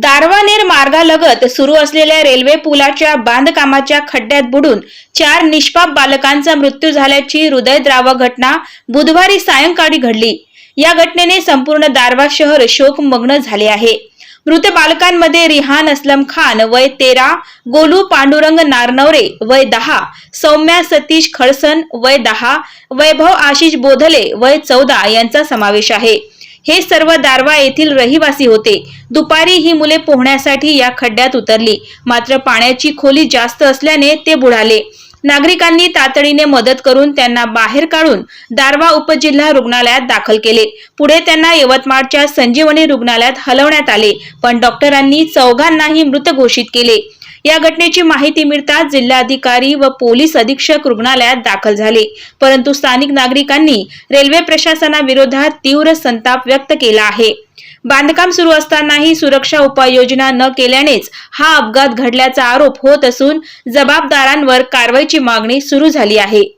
दारवानेर मार्गालगत सुरू असलेल्या रेल्वे पुलाच्या बांधकामाच्या खड्ड्यात बुडून चार निष्पाप बालकांचा मृत्यू झाल्याची हृदयद्रावक घटना बुधवारी सायंकाळी घडली. या घटनेने संपूर्ण दारवा शहर शोकमग्न झाले आहे. मृत बालकांमध्ये रिहान असलम खान वय तेरा गोलू पांडुरंग नारनवरे वय दहा सौम्या सतीश खडसन वय दहा वैभव आशिष बोधले वय चौदा यांचा समावेश आहे. हे सर्व दारवा येथील रहिवासी होते. दुपारी ही मुले पोहण्यासाठी या खड्ड्यात उतरली. मात्र पाण्याची खोली जास्त असल्याने ते बुडाले. नागरिकांनी तातडीने मदत करून त्यांना बाहेर काढून दारवा उपजिल्हा रुग्णालयात दाखल केले. पुढे त्यांना यवतमाळच्या संजीवनी रुग्णालयात हलवण्यात आले पण डॉक्टरांनी चौघांनाही मृत घोषित केले. या घटनेची माहिती मिळताच जिल्हाधिकारी व पोलीस अधीक्षक रुग्णालयात दाखल झाले. परंतु स्थानिक नागरिकांनी रेल्वे प्रशासनाविरोधात तीव्र संताप व्यक्त केला आहे. बांधकाम सुरू असतानाही सुरक्षा उपाययोजना न केल्यानेच हा अपघात घडल्याचा आरोप होत असून जबाबदारांवर कारवाईची मागणी सुरू झाली आहे.